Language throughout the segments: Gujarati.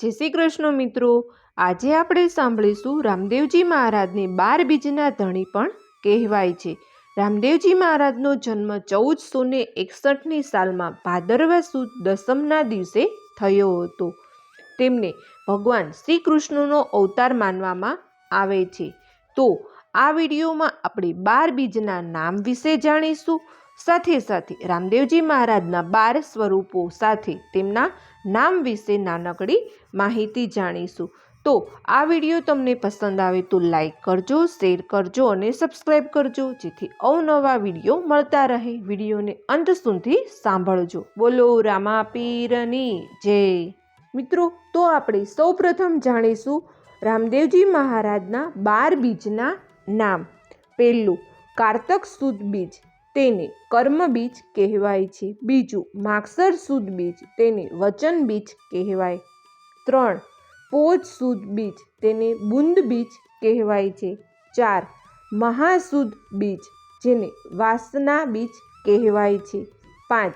જય શ્રી કૃષ્ણ મિત્રો. આજે આપણે સાંભળીશું રામદેવજી મહારાજને બાર બીજના ધણી પણ કહેવાય છે. રામદેવજી મહારાજનો જન્મ ચૌદસો ને એકસઠની સાલમાં ભાદરવા સુદ દસમના દિવસે થયો હતો. તેમને ભગવાન શ્રી કૃષ્ણનો અવતાર માનવામાં આવે છે. તો આ વિડીયોમાં આપણે બાર બીજના નામ વિશે જાણીશું. સાથે સાથે રામદેવજી મહારાજના બાર સ્વરૂપો સાથે તેમના નામ વિશે નાનકડી માહિતી જાણીશું. તો આ વીડિયો તમને પસંદ આવે તો લાઈક કરજો, શેર કરજો અને સબસ્ક્રાઈબ કરજો, જેથી અવનવા વીડિયો મળતા રહે. વિડીયોને અંત સુધી સાંભળજો. બોલો રામા પીરની જય. મિત્રો, તો આપણે સૌપ્રથમ જાણીશું રામદેવજી મહારાજના બાર બીજના નામ. પહેલું, કારતક સુદ બીજ. તેને કર્મ બીજ કહેવાય છે. બીજું માગસર સુદ બીજ, તેને વચન બીજ કહેવાય. ત્રણ પોચ સુદ બીજ, તેને બુંદ બીજ કહેવાય છે. ચાર, મહાસુદ બીજ, જેને વાસના બીજ કહેવાય છે. પાંચ,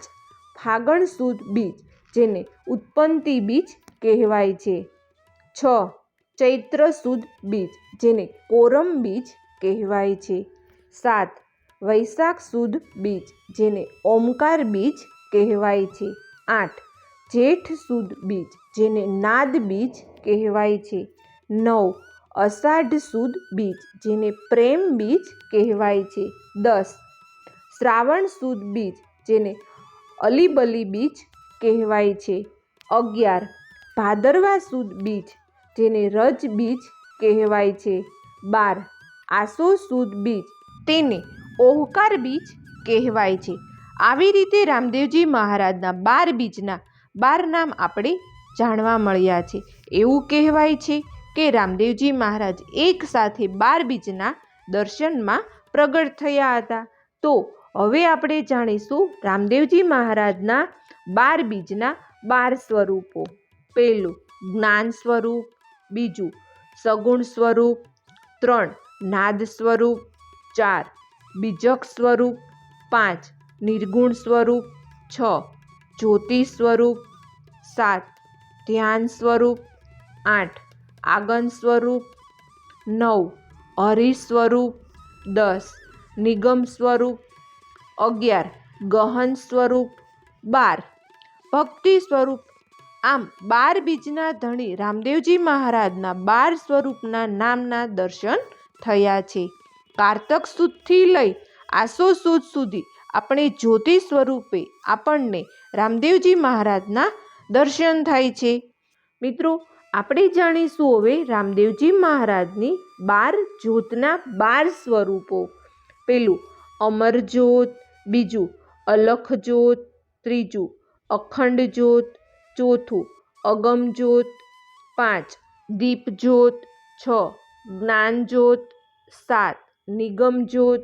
ફાગણ સુદ બીજ, જેને ઉત્પન્તિ બીજ કહેવાય છે. છ, ચૈત્ર સુદ બીજ, જેને કોરમ બીજ કહેવાય છે. સાત વૈશાખ સુદ બીજ, જેને ઓમકાર બીજ કહેવાય છે. આઠ, જેઠ સુદ બીજ, જેને નાદ બીજ કહેવાય છે. નવ, અષાઢ સુદ બીજ, જેને પ્રેમ બીજ કહેવાય છે. દસ, શ્રાવણ સુદ બીજ, જેને અલીબલી બીજ કહેવાય છે. અગિયાર, ભાદરવા સુદ બીજ, જેને રજ બીજ કહેવાય છે. બાર, આસો સુદ બીજ, તેને ઓહકાર બીજ કહેવાય છે. આવી રીતે રામદેવજી મહારાજના બાર બીજના બાર નામ આપણે જાણવા મળ્યા છે. એવું કહેવાય છે કે રામદેવજી મહારાજ એક સાથે બાર બીજના દર્શનમાં પ્રગટ થયા હતા. તો હવે આપણે જાણીશું રામદેવજી મહારાજના બાર બીજના બાર સ્વરૂપો. પહેલું, જ્ઞાન સ્વરૂપ. બીજું, સગુણ સ્વરૂપ. ત્રણ, નાદ સ્વરૂપ. ચાર બીજક સ્વરૂપ પાંચ, નિર્ગુણ સ્વરૂપ છ જ્યોતિ સ્વરૂપ સાત, ધ્યાન સ્વરૂપ આઠ, આગન સ્વરૂપ નવ હરિ સ્વરૂપ દસ, નિગમ સ્વરૂપ અગિયાર, ગહન સ્વરૂપ બાર, ભક્તિ સ્વરૂપ આમ બાર બીજના ધણી રામદેવજી મહારાજના બાર સ્વરૂપના નામના દર્શન થયા છે. કારતક સુદથી લઈ આસો સુદ સુધી આપણે જ્યોતિ સ્વરૂપે આપણને રામદેવજી મહારાજના દર્શન થાય છે. મિત્રો, આપણે જાણીશું હવે રામદેવજી મહારાજની બાર જ્યોતના બાર સ્વરૂપો. પેલું, અમર જ્યોત, બીજું, અલખ જ્યોત, ત્રીજું, અખંડ જ્યોત, ચોથું, અગમ જ્યોત, પાંચ, દીપ જ્યોત, છ, જ્ઞાન જ્યોત, સાત નિગમ જ્યોત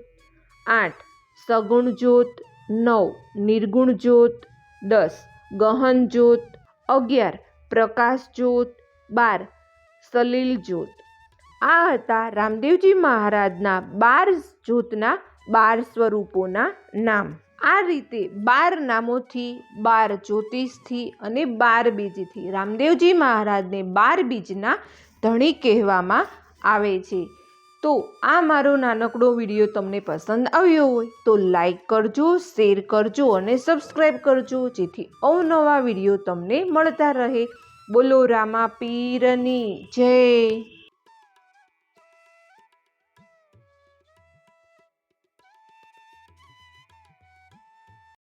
આઠ સગુણ જ્યોત નવ નિર્ગુણ જ્યોત દસ ગહન જ્યોત અગિયાર પ્રકાશ જ્યોત બાર સલીલ જ્યોત આ હતા રામદેવજી મહારાજના બાર જ્યોતના બાર સ્વરૂપોના નામ. આ રીતે બાર નામોથી બાર જ્યોતિષથી અને બાર બીજથી રામદેવજી મહારાજને બાર બીજના ધણી કહેવામાં આવે છે. તો આ મારો નાનકડો વીડિયો તમને પસંદ આવ્યો હોય તો લાઈક કરજો શેર કરજો અને સબસ્ક્રાઈબ કરજો, જેથી અવનવા વીડિયો તમને મળતા રહે. બોલો રામા પીરની જય.